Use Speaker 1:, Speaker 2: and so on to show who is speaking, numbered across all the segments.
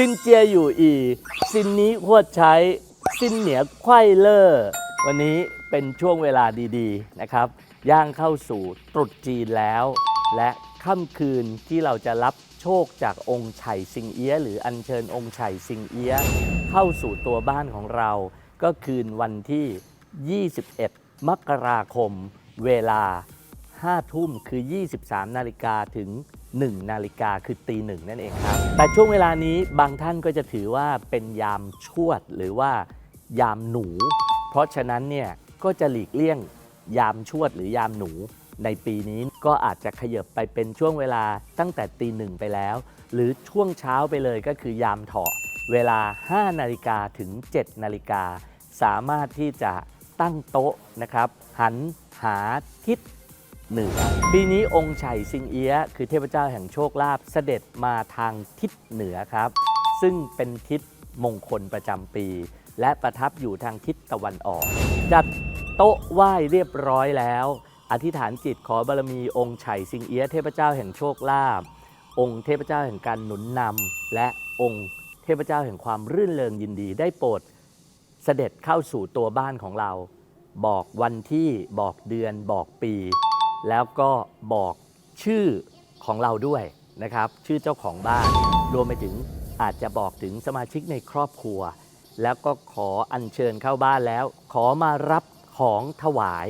Speaker 1: ซินเจียอยู่อี ซินนี้หัวดใช้ ซินเหนียไข้เลอร์วันนี้เป็นช่วงเวลาดีๆนะครับ ย่างเข้าสู่ตรุษจีนแล้ว และค่ำคืนที่เราจะรับโชคจากองค์ไฉสิงเอี้ย หรืออัญเชิญองค์ไฉสิงเอี้ย เข้าสู่ตัวบ้านของเรา ก็คืนวันที่ 21 มกราคม เวลา 5 ทุ่มคือ 23 นาฬิกาถึง 1 นาฬิกาคือตีหนึ่งนั่นเองครับ แต่ช่วงเวลานี้บางท่านก็จะถือว่าเป็นยามชวดหรือว่ายามหนู เพราะฉะนั้นเนี่ยก็จะหลีกเลี่ยงยามชวดหรือยามหนูในปีนี้ก็อาจจะขยับไปเป็นช่วงเวลาตั้งแต่ตีหนึ่งไปแล้ว หรือช่วงเช้าไปเลยก็คือยามเถาะเวลา 5 นาฬิกาถึง 7 นาฬิกา สามารถที่จะตั้งโต๊ะนะครับ หันหาทิศ เหนือ ปีนี้องค์ไฉสิงเอียะคือเทพเจ้าแห่งโชคลาภเสด็จมาทางทิศเหนือครับ ซึ่งเป็นทิศมงคลประจำปี และประทับอยู่ทางทิศตะวันออก จัดโต๊ะไหว้เรียบร้อยแล้ว อธิษฐานจิตขอบารมีองค์ไฉสิงเอียะเทพเจ้าแห่งโชคลาภองค์เทพเจ้าแห่งการหนุนนำและองค์เทพเจ้าแห่งความรื่นเริงยินดีได้โปรดเสด็จเข้าสู่ตัวบ้านของเรา บอกวันที่บอกเดือนบอกปี แล้วก็บอกชื่อของเราด้วยนะครับ ชื่อเจ้าของบ้าน รวมไปถึงอาจจะบอกถึงสมาชิกในครอบครัว แล้วก็ขออัญเชิญเข้าบ้านแล้ว ขอมารับของถวาย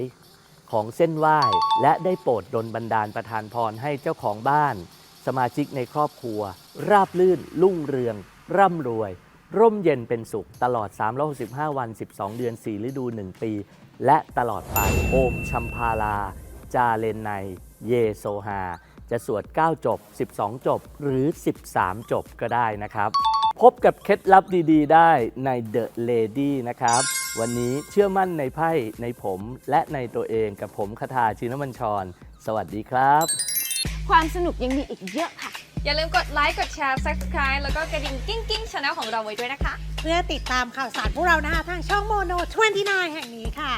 Speaker 1: ของเส้นไหว้ และได้โปรดดลบันดาลประทานพรให้เจ้าของบ้าน สมาชิกในครอบครัว ราบลื่น รุ่งเรือง ร่ำรวย ร่มเย็นเป็นสุข ตลอด 365 วัน 12 เดือน 4 ฤดู 1 ปี และตลอดไปโอมชัมพาลา จาเลนไนเยโซฮาจะสวด 9 จบ 12 จบ หรือ 13 จบก็ได้นะครับ พบกับเคล็ดลับดีๆ ได้ใน The Lady นะครับ วันนี้เชื่อมั่นในไพ่ในผมและในตัวเองกับผมคาทาชินมัญชร สวัสดีครับ
Speaker 2: ความสนุกยังมีอีกเยอะค่ะ
Speaker 3: อย่าลืมกดไลค์ กดแชร์ subscribe แล้วก็กระดิ่งกิ้งกิ้งช anel ของเราไว้ด้วยนะคะ
Speaker 4: เพื่อติดตามข่าวสารพวกเรานะคะทางช่องโมโน29 แห่งนี้ค่ะ